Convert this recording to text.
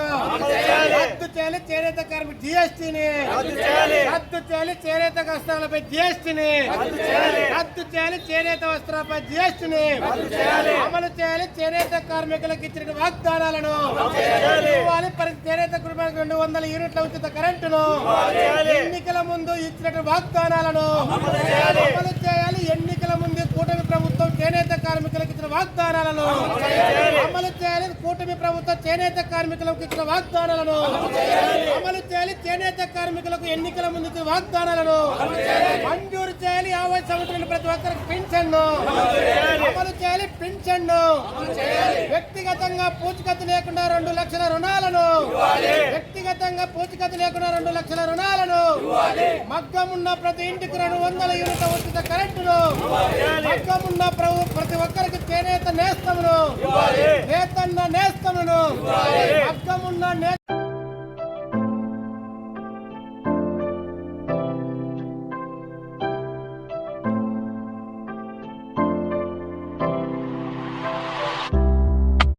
వాగ్దానాలను రద్దు చేయాలి. చేనేత కార్మిక జిఎస్టీని. రద్దు చేయాలి. చేనేత వస్త్రాలపై జిఎస్టీని. రద్దు చేయాలి. చేనేత వస్త్రాలపై జిఎస్టీని. అమలు చేయాలి. చేనేత కార్మికులకు ఇచ్చిన వాగ్దానాలను. ఇవ్వాలి. చేనేత కుటుంబానికి రెండు వందల యూనిట్ల ఉచిత కరెంటును. ఎన్నికల ముందు ఇచ్చిన వాగ్దానాలను. అమలు చేయాలి. ఎన్నికల ముందు కూటమి ప్రభుత్వం చేనేత కార్మికులకు ఇచ్చిన వాగ్దానాలను. చేయాలి కూటమి ప్రభుత్వం చేనేత కార్మికులకు ఇచ్చిన వాగ్దానాలను. అమలు చేయాలి చేనేత కార్మికులకు ఎన్నికల ముందు వాగ్దానాలను. మంజూరు చేయాలి యాభై సంవత్సరాలు ప్రతి ఒక్కరికి పింఛన్ అమలు చేయాలి పింఛన్ వ్యక్తిగతంగా పూచికత్తు లేకుండా రెండు లక్షల రుణాలను. వ్యక్తిగతంగా పూచికత్తు లేకుండా రెండు లక్షల రుణాలను. మగ్గం ఉన్న ప్రతి ఇంటికి రెండు వందల యూనిట్ల ఉచిత కరెంటును. మగ్గం ఉన్న ప్రతి ఒక్కరికి చేనేత నేస్తమును నేతన్న నేస్తమును మగ్గం ఉన్న నే